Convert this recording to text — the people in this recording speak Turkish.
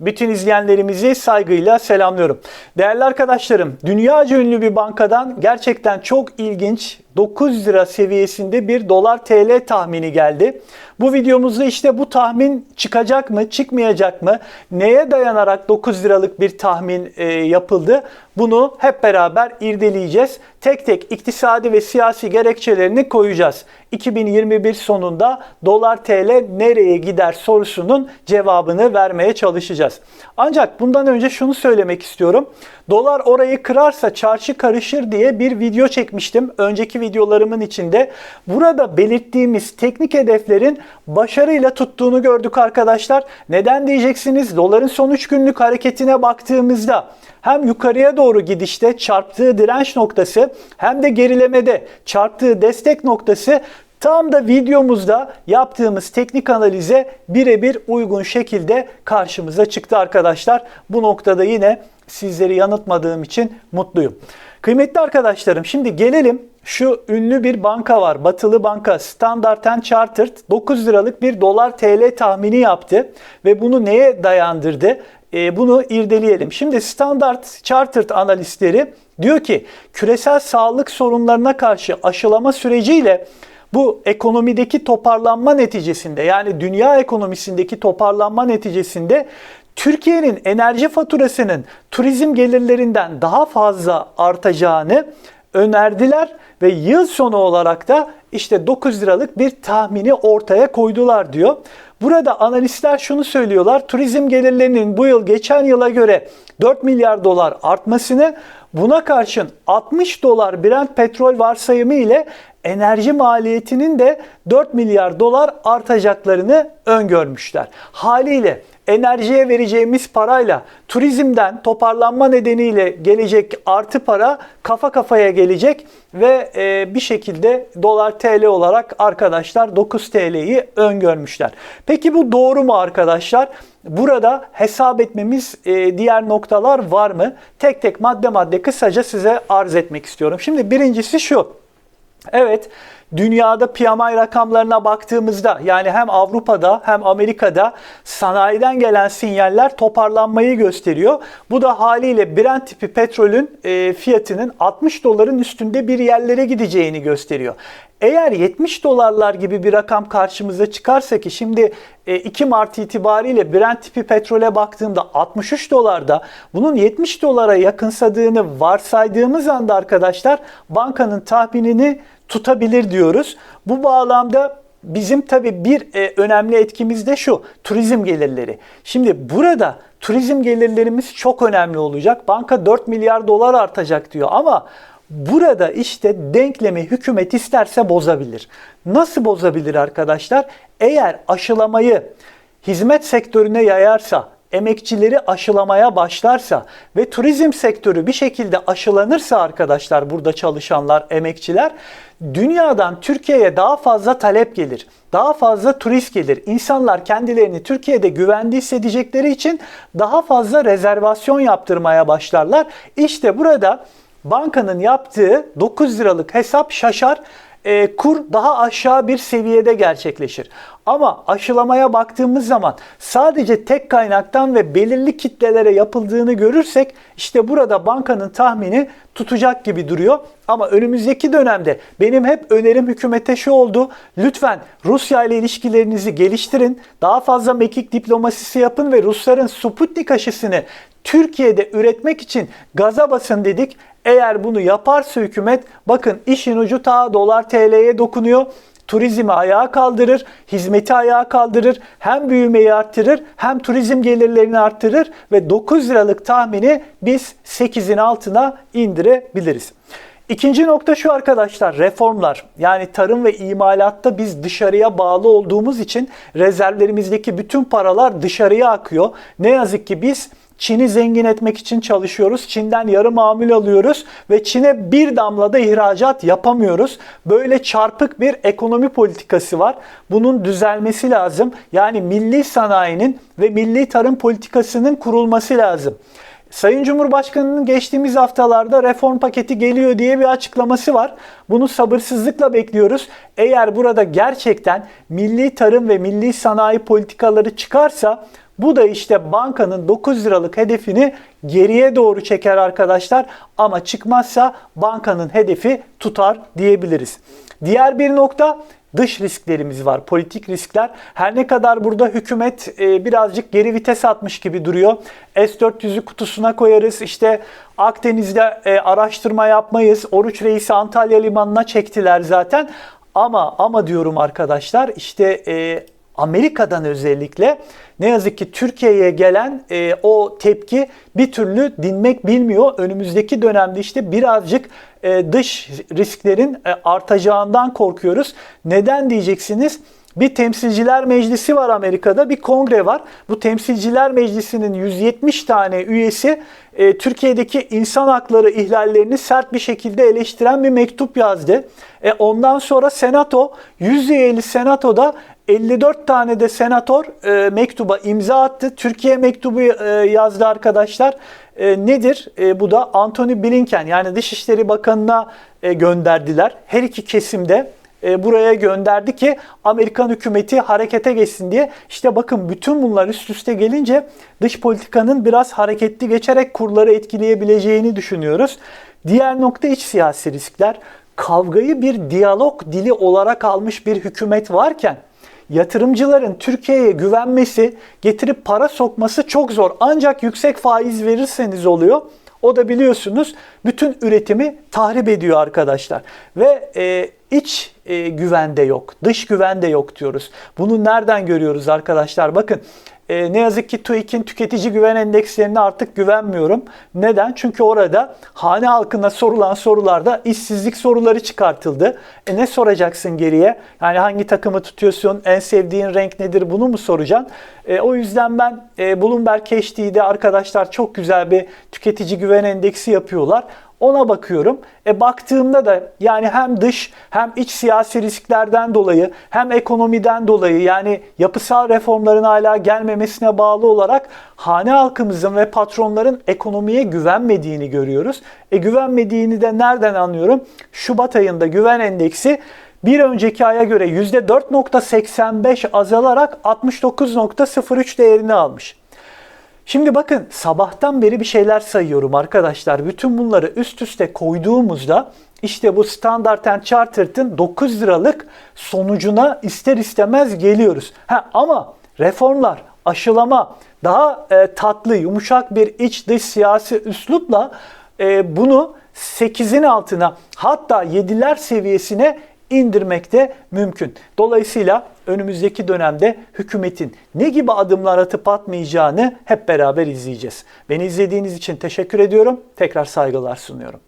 Bütün izleyenlerimizi saygıyla selamlıyorum. Değerli arkadaşlarım, dünyaca ünlü bir bankadan gerçekten çok ilginç 9 lira seviyesinde bir dolar TL tahmini geldi. Bu videomuzda işte bu tahmin çıkacak mı, çıkmayacak mı? Neye dayanarak 9 liralık bir tahmin e, yapıldı? Bunu hep beraber irdeleyeceğiz. Tek tek iktisadi ve siyasi gerekçelerini koyacağız. 2021 sonunda dolar TL nereye gider sorusunun cevabını vermeye çalışacağız. Ancak bundan önce şunu söylemek istiyorum. Dolar orayı kırarsa çarşı karışır diye bir video çekmiştim. Önceki videolarımın içinde. Burada belirttiğimiz teknik hedeflerin başarıyla tuttuğunu gördük arkadaşlar. Neden diyeceksiniz? Doların son 3 günlük hareketine baktığımızda hem yukarıya doğru gidişte çarptığı direnç noktası hem de gerilemede çarptığı destek noktası Tam da videomuzda yaptığımız teknik analize birebir uygun şekilde karşımıza çıktı arkadaşlar. Bu noktada yine sizleri yanıltmadığım için mutluyum. Kıymetli arkadaşlarım şimdi gelelim şu ünlü bir banka var. Batılı banka Standard Chartered 9 liralık bir dolar TL tahmini yaptı ve bunu neye dayandırdı? E, bunu irdeleyelim. Şimdi Standard Chartered analistleri diyor ki küresel sağlık sorunlarına karşı aşılama süreciyle bu ekonomideki toparlanma neticesinde yani dünya ekonomisindeki toparlanma neticesinde Türkiye'nin enerji faturasının turizm gelirlerinden daha fazla artacağını önerdiler ve yıl sonu olarak da işte 9 liralık bir tahmini ortaya koydular diyor. Burada analistler şunu söylüyorlar. Turizm gelirlerinin bu yıl geçen yıla göre 4 milyar dolar artmasını buna karşın 60 dolar Brent petrol varsayımı ile enerji maliyetinin de 4 milyar dolar artacaklarını öngörmüşler. Haliyle enerjiye vereceğimiz parayla turizmden toparlanma nedeniyle gelecek artı para kafa kafaya gelecek ve e, bir şekilde dolar TL olarak arkadaşlar 9 TL'yi öngörmüşler. Peki bu doğru mu arkadaşlar? Burada hesap etmemiz e, diğer noktalar var mı? Tek tek madde madde kısaca size arz etmek istiyorum. Şimdi birincisi şu. Evet, dünyada PMI rakamlarına baktığımızda yani hem Avrupa'da hem Amerika'da sanayiden gelen sinyaller toparlanmayı gösteriyor. Bu da haliyle Brent tipi petrolün e, fiyatının 60 doların üstünde bir yerlere gideceğini gösteriyor. Eğer 70 dolarlar gibi bir rakam karşımıza çıkarsa ki şimdi 2 e, Mart itibariyle Brent tipi petrole baktığımda 63 dolarda bunun 70 dolara yakınsadığını varsaydığımız anda arkadaşlar bankanın tahminini tutabilir diyoruz. Bu bağlamda bizim tabi bir e, önemli etkimiz de şu turizm gelirleri. Şimdi burada turizm gelirlerimiz çok önemli olacak. Banka 4 milyar dolar artacak diyor ama burada işte denklemi hükümet isterse bozabilir. Nasıl bozabilir arkadaşlar? Eğer aşılamayı hizmet sektörüne yayarsa, emekçileri aşılamaya başlarsa ve turizm sektörü bir şekilde aşılanırsa arkadaşlar burada çalışanlar, emekçiler dünyadan Türkiye'ye daha fazla talep gelir. Daha fazla turist gelir. İnsanlar kendilerini Türkiye'de güvende hissedecekleri için daha fazla rezervasyon yaptırmaya başlarlar. İşte burada bankanın yaptığı 9 liralık hesap şaşar e, kur daha aşağı bir seviyede gerçekleşir. Ama aşılamaya baktığımız zaman sadece tek kaynaktan ve belirli kitlelere yapıldığını görürsek işte burada bankanın tahmini tutacak gibi duruyor. Ama önümüzdeki dönemde benim hep önerim hükümete şu oldu. Lütfen Rusya ile ilişkilerinizi geliştirin. Daha fazla mekik diplomasisi yapın ve Rusların Sputnik aşısını Türkiye'de üretmek için gaza basın dedik. Eğer bunu yaparsa hükümet bakın işin ucu ta dolar TL'ye dokunuyor. Turizmi ayağa kaldırır, hizmeti ayağa kaldırır, hem büyümeyi arttırır hem turizm gelirlerini arttırır ve 9 liralık tahmini biz 8'in altına indirebiliriz. İkinci nokta şu arkadaşlar reformlar. Yani tarım ve imalatta biz dışarıya bağlı olduğumuz için rezervlerimizdeki bütün paralar dışarıya akıyor. Ne yazık ki biz Çin'i zengin etmek için çalışıyoruz. Çin'den yarı mamul alıyoruz ve Çin'e bir damla da ihracat yapamıyoruz. Böyle çarpık bir ekonomi politikası var. Bunun düzelmesi lazım. Yani milli sanayinin ve milli tarım politikasının kurulması lazım. Sayın Cumhurbaşkanı'nın geçtiğimiz haftalarda reform paketi geliyor diye bir açıklaması var. Bunu sabırsızlıkla bekliyoruz. Eğer burada gerçekten milli tarım ve milli sanayi politikaları çıkarsa Bu da işte bankanın 9 liralık hedefini geriye doğru çeker arkadaşlar. Ama çıkmazsa bankanın hedefi tutar diyebiliriz. Diğer bir nokta dış risklerimiz var. Politik riskler. Her ne kadar burada hükümet e, birazcık geri vites atmış gibi duruyor. S-400'ü kutusuna koyarız. İşte Akdeniz'de e, araştırma yapmayız. Oruç Reis'i Antalya Limanı'na çektiler zaten. Ama ama diyorum arkadaşlar işte e, Amerika'dan özellikle ne yazık ki Türkiye'ye gelen e, o tepki bir türlü dinmek bilmiyor. Önümüzdeki dönemde işte birazcık e, dış risklerin e, artacağından korkuyoruz. Neden diyeceksiniz? Bir temsilciler meclisi var Amerika'da, bir kongre var. Bu temsilciler meclisinin 170 tane üyesi e, Türkiye'deki insan hakları ihlallerini sert bir şekilde eleştiren bir mektup yazdı. E, ondan sonra senato, 100 üyeli senatoda 54 tane de senatör e, mektuba imza attı. Türkiye mektubu e, yazdı arkadaşlar. E, nedir? E, bu da Anthony Blinken yani Dışişleri Bakanı'na gönderdiler. Her iki kesimde e, buraya gönderdi ki Amerikan hükümeti harekete geçsin diye. İşte bakın bütün bunlar üst üste gelince dış politikanın biraz hareketli geçerek kurları etkileyebileceğini düşünüyoruz. Diğer nokta iç siyasi riskler. Kavgayı bir diyalog dili olarak almış bir hükümet varken yatırımcıların Türkiye'ye güvenmesi, getirip para sokması çok zor. Ancak yüksek faiz verirseniz oluyor. O da biliyorsunuz bütün üretimi tahrip ediyor arkadaşlar. Ve e, iç e, güvende yok, dış güvende yok diyoruz. Bunu nereden görüyoruz arkadaşlar? Bakın e, ne yazık ki TÜİK'in tüketici güven endekslerine artık güvenmiyorum. Neden? Çünkü orada hane halkına sorulan sorularda işsizlik soruları çıkartıldı. E ne soracaksın geriye? Yani hangi takımı tutuyorsun? En sevdiğin renk nedir? Bunu mu soracaksın? E, o yüzden ben e, Bloomberg HD'de arkadaşlar çok güzel bir tüketici güven endeksi yapıyorlar. Ona bakıyorum. E baktığımda da yani hem dış hem iç siyasi risklerden dolayı hem ekonomiden dolayı yani yapısal reformların hala gelmemesine bağlı olarak hane halkımızın ve patronların ekonomiye güvenmediğini görüyoruz. E güvenmediğini de nereden anlıyorum? Şubat ayında güven endeksi bir önceki aya göre %4.85 azalarak 69.03 değerini almış. Şimdi bakın sabahtan beri bir şeyler sayıyorum arkadaşlar. Bütün bunları üst üste koyduğumuzda işte bu Standard Chartered'ın 9 liralık sonucuna ister istemez geliyoruz. Ha, ama reformlar, aşılama, daha e, tatlı, yumuşak bir iç dış siyasi üslupla e, bunu 8'in altına hatta 7'ler seviyesine indirmek de mümkün. Dolayısıyla önümüzdeki dönemde hükümetin ne gibi adımlar atıp atmayacağını hep beraber izleyeceğiz. Beni izlediğiniz için teşekkür ediyorum. Tekrar saygılar sunuyorum.